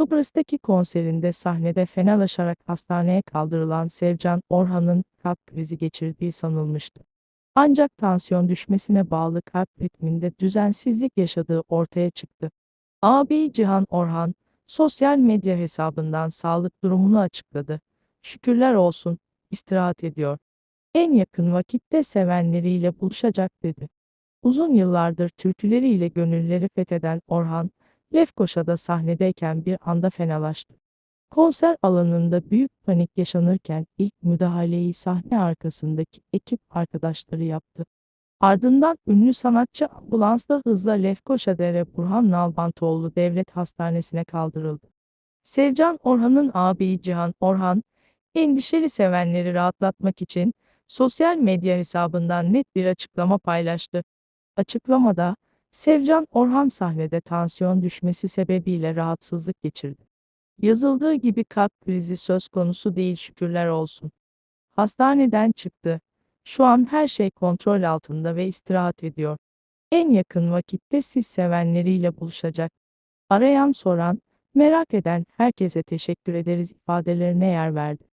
Kıbrıs'taki konserinde sahnede fenalaşarak hastaneye kaldırılan Sevcan Orhan'ın kalp krizi geçirdiği sanılmıştı. Ancak tansiyon düşmesine bağlı kalp ritminde düzensizlik yaşadığı ortaya çıktı. Ağabeyi Cihan Orhan, sosyal medya hesabından sağlık durumunu açıkladı. Şükürler olsun, istirahat ediyor. En yakın vakitte sevenleriyle buluşacak dedi. Uzun yıllardır türküleriyle gönülleri fetheden Orhan, Lefkoşa'da sahnedeyken bir anda fenalaştı. Konser alanında büyük panik yaşanırken ilk müdahaleyi sahne arkasındaki ekip arkadaşları yaptı. Ardından ünlü sanatçı ambulansla hızla Lefkoşa'dere Burhan Nalbantoğlu Devlet Hastanesi'ne kaldırıldı. Sevcan Orhan'ın ağabeyi Cihan Orhan, endişeli sevenleri rahatlatmak için sosyal medya hesabından net bir açıklama paylaştı. Açıklamada, Sevcan Orhan sahnede tansiyon düşmesi sebebiyle rahatsızlık geçirdi. Yazıldığı gibi kalp krizi söz konusu değil şükürler olsun. Hastaneden çıktı. Şu an her şey kontrol altında ve istirahat ediyor. En yakın vakitte siz sevenleriyle buluşacak. Arayan soran, merak eden herkese teşekkür ederiz ifadelerine yer verdi.